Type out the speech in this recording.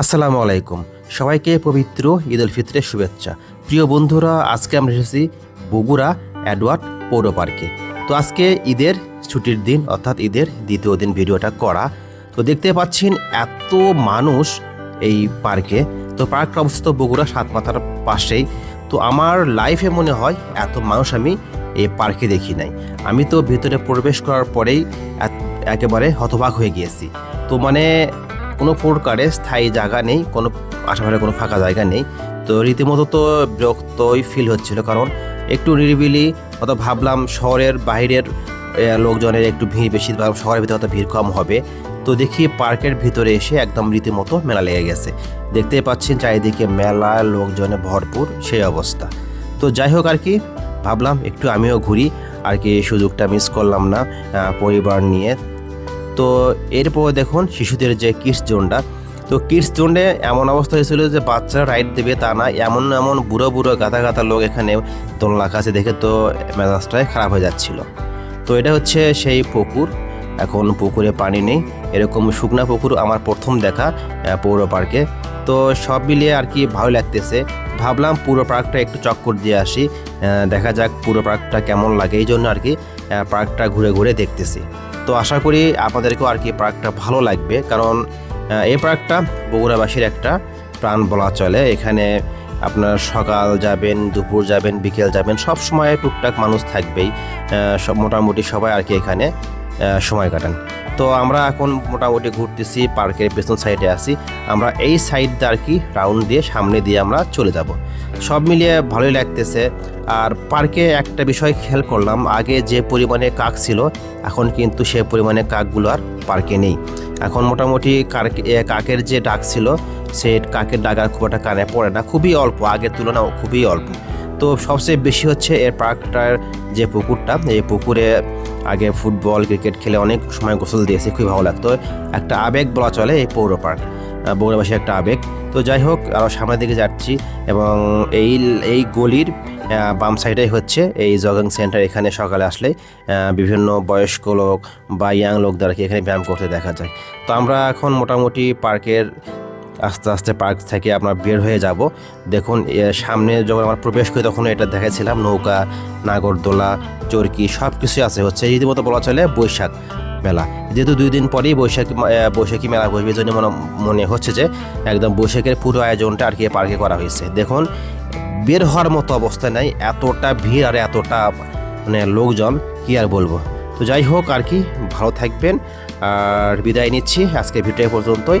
আসসালামু আলাইকুম। সবাইকে পবিত্র ঈদ উল ফিতরের শুভেচ্ছা। প্রিয় বন্ধুরা, আজকে আমরা এসেছি বগুড়া অ্যাডওয়ার্ড পৌর পার্কে। তো আজকে ঈদের ছুটির দিন, অর্থাৎ ঈদের দ্বিতীয় দিন ভিডিওটা করা। তো দেখতে পাচ্ছেন এত মানুষ এই পার্কে। তো পার্কটা অবস্থিত বগুড়া সাতমাথার পাশেই। তো আমার লাইফে মনে হয় এত মানুষ আমি এই পার্কে দেখি নাই। আমি তো ভিতরে প্রবেশ করার পরেই একেবারে হতবাক হয়ে গিয়েছি। তো মানে কোনো প্রকারে স্থায়ী জায়গা নেই, কোনো আশেপাশে কোনো ফাঁকা জায়গা নেই। তো রীতিমতো তো বিরক্তই ফিল হচ্ছিল, কারণ একটু নিরিবিলি অত ভাবলাম শহরের বাইরের লোকজনের একটু ভিড় বেশি বা শহরের ভিতরে হয়তো ভিড় কম হবে। তো দেখি পার্কের ভিতরে এসে একদম রীতিমতো মেলা লেগে গেছে। দেখতেই পাচ্ছেন চারিদিকে মেলা, লোকজনে ভরপুর, সেই অবস্থা। তো যাই হোক আর কি, ভাবলাম একটু আমিও ঘুরি, আর কি সুযোগটা মিস করলাম না পরিবার নিয়ে। তো এরপর দেখুন শিশুদের যে কিডস জোনটা, তো কিডস জোনে এমন অবস্থা হয়েছিল যে বাচ্চারা রাইড দেবে তা না, এমন এমন বুড়ো বুড়ো গাদা গাদা লোক এখানে দোলনা কাছে দেখে তো মেজাজটাই খারাপ হয়ে যাচ্ছিল। তো এটা হচ্ছে সেই পুকুর, এখন পুকুরে পানি নেই, এরকম শুকনা পুকুর আমার প্রথম দেখা পৌর পার্কে। তো সব মিলিয়ে আর কি ভালো লাগতেছে, ভাবলাম পুরো পার্কটা একটু চক্কর দিয়ে আসি দেখা যাক পুরো পার্কটা কেমন লাগে, এই জন্য আর কি পার্কটা ঘুরে ঘুরে দেখতেছি। তো আশা করি আপনাদেরকেও আর কি পার্কটা ভালো লাগবে। কারণ এই পার্কটা বগুড়াবাসীর একটা প্রাণ বলা চলে। এখানে আপনার সকাল যাবেন, দুপুর যাবেন, বিকেল যাবেন, সব সময় টুকটাক মানুষ থাকবেই। সব মোটামুটি সবাই আর কি এখানে সময় কাটান। তো আমরা এখন মোটামুটি ঘুরতেছি, পার্কের পেছন সাইডে আছি। আমরা এই সাইড দিয়ে আর কি রাউন্ড দিয়ে সামনে দিয়ে আমরা চলে যাব। সব মিলিয়ে ভালোই লাগতেছে। আর পার্কে একটা বিষয় খেয়াল করলাম, আগে যে পরিমাণে কাক ছিল, এখন কিন্তু সে পরিমাণে কাকগুলো আর পার্কে নেই। এখন মোটামুটি কার- কাকের যে ডাক ছিল, সে কাকের ডাক আর খুব একটা কানে পড়ে না। খুবই অল্প, আগের তুলনায় খুবই অল্প। তো সবচেয়ে বেশি হচ্ছে এর পার্কটার যে পুকুরটা, এই পুকুরে আগে ফুটবল, ক্রিকেট খেলে অনেক সময় গোসল দিয়েছে, খুবই ভালো লাগতো। একটা আবেগ বলা চলে এই পৌর পার্ক বগুড়াবাসী একটা আবেগ। তো যাই হোক আরও সামনের দিকে যাচ্ছি এবং এই এই গলির বাম সাইডে হচ্ছে এই জগিং সেন্টার এখানে সকালে আসলে বিভিন্ন বয়স্ক লোক বা ইয়াং লোকদেরকে এখানে ব্যায়াম করতে দেখা যায়। তো আমরা এখন মোটামুটি পার্কের আস্তে আস্তে পার্ক থেকে আপনার বের হয়ে যাব। দেখুন সামনে যখন আমরা প্রবেশ করি তখন এটা দেখেছিলাম নৌকা, নাগরদোলা, চরকি সব কিছুই আছে হচ্ছে। রীতিমতো বলা চলে বৈশাখ মেলা। যেহেতু দুই দিন পরেই বৈশাখী বৈশাখী মেলা বসবে জন্য মনে মনে হচ্ছে যে একদম বৈশাখের পুরো আয়োজনটা আর কি পার্কে করা হয়েছে। দেখুন, বের হওয়ার মতো অবস্থা নাই, এতটা ভিড় আর এতটা মানে লোকজন, কি আর বলব। তো যাই হোক আর কি, ভালো থাকবেন। আর বিদায় নিচ্ছি আজকে ভিডিও পর্যন্তই।